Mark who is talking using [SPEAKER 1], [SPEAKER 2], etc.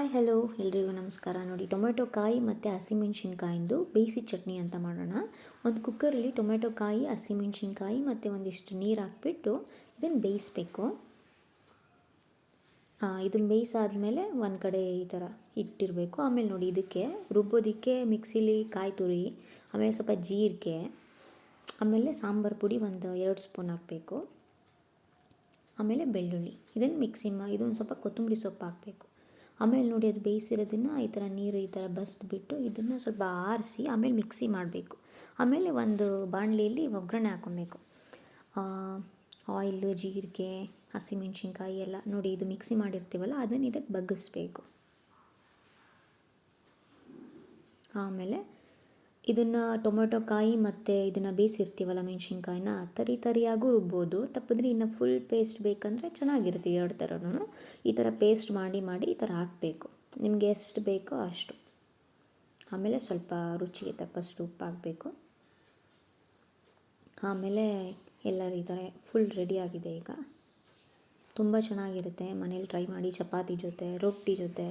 [SPEAKER 1] Hi hello ಎಲ್ರಿಗೂ ನಮಸ್ಕಾರ. ನೋಡಿ, ಟೊಮೆಟೊ ಕಾಯಿ ಮತ್ತು ಹಸಿಮೆಣ್ಸಿನ್ಕಾಯಿಂದು ಬೇಯಿಸಿ ಚಟ್ನಿ ಅಂತ ಮಾಡೋಣ. ಒಂದು ಕುಕ್ಕರಲ್ಲಿ ಟೊಮೆಟೊ ಕಾಯಿ, ಹಸಿಮೆಣ್ಸಿನ್ಕಾಯಿ ಮತ್ತು ಒಂದಿಷ್ಟು ನೀರು ಹಾಕ್ಬಿಟ್ಟು ಇದನ್ನು ಬೇಯಿಸ್ಬೇಕು. ಇದನ್ನು ಬೇಯಿಸಾದ್ಮೇಲೆ ಒಂದು ಕಡೆ ಈ ಥರ ಇಟ್ಟಿರಬೇಕು. ಆಮೇಲೆ ನೋಡಿ, ಇದಕ್ಕೆ ರುಬ್ಬೋದಕ್ಕೆ ಮಿಕ್ಸಿಲಿ ಕಾಯಿ ತುರಿ, ಆಮೇಲೆ ಸ್ವಲ್ಪ ಜೀರಿಗೆ, ಆಮೇಲೆ ಸಾಂಬಾರು ಪುಡಿ ಒಂದು ಎರಡು ಸ್ಪೂನ್ ಹಾಕಬೇಕು. ಆಮೇಲೆ ಬೆಳ್ಳುಳ್ಳಿ. ಇದನ್ನು ಮಿಕ್ಸಿ ಮಾ, ಇದೊಂದು ಸ್ವಲ್ಪ ಕೊತ್ತಂಬರಿ ಸೊಪ್ಪು ಹಾಕಬೇಕು. ಆಮೇಲೆ ನೋಡಿ ಅದು ಬೇಯಿಸಿರೋದನ್ನು ಈ ಥರ ನೀರು ಈ ಥರ ಬಸಿದ್ಬಿಟ್ಟು ಇದನ್ನು ಸ್ವಲ್ಪ ಆರಿಸಿ ಆಮೇಲೆ ಮಿಕ್ಸಿ ಮಾಡಬೇಕು. ಆಮೇಲೆ ಒಂದು ಬಾಣಲಿಯಲ್ಲಿ ಒಗ್ಗರಣೆ ಹಾಕ್ಕೊಬೇಕು ಆಯಿಲು, ಜೀರಿಗೆ, ಹಸಿಮೆಣ್ಸಿನ್ಕಾಯಿ ಎಲ್ಲ ನೋಡಿ ಇದು ಮಿಕ್ಸಿ ಮಾಡಿರ್ತೀವಲ್ಲ ಅದನ್ನು ಇದಕ್ಕೆ ಬಗ್ಗಿಸ್ಬೇಕು. ಆಮೇಲೆ ಇದನ್ನು ಟೊಮೆಟೊ ಕಾಯಿ ಮತ್ತು ಇದನ್ನು ಬೇಯಿಸಿರ್ತೀವಲ್ಲ ಮೆಣಸಿನ್ಕಾಯಿನ, ತರಿ ತರಿಯಾಗೂ ರುಬ್ಬೋದು. ತಪ್ಪಿದ್ರೆ ಇನ್ನು ಫುಲ್ ಪೇಸ್ಟ್ ಬೇಕಂದರೆ ಚೆನ್ನಾಗಿರುತ್ತೆ ಎರಡು ಥರನೂ ಈ ಥರ ಪೇಸ್ಟ್ ಮಾಡಿ ಮಾಡಿ ಈ ಥರ ಹಾಕಬೇಕು. ನಿಮಗೆ ಎಷ್ಟು ಬೇಕೋ ಅಷ್ಟು. ಆಮೇಲೆ ಸ್ವಲ್ಪ ರುಚಿಗೆ ತಕ್ಕಷ್ಟು ಉಪ್ಪು ಹಾಕಬೇಕು ಆಮೇಲೆ ಎಲ್ಲರೂ ಈ ಥರ ಫುಲ್ ರೆಡಿಯಾಗಿದೆ ಈಗ. ತುಂಬ ಚೆನ್ನಾಗಿರುತ್ತೆ. ಮನೇಲಿ ಟ್ರೈ ಮಾಡಿ ಚಪಾತಿ ಜೊತೆ ರೊಟ್ಟಿ ಜೊತೆ.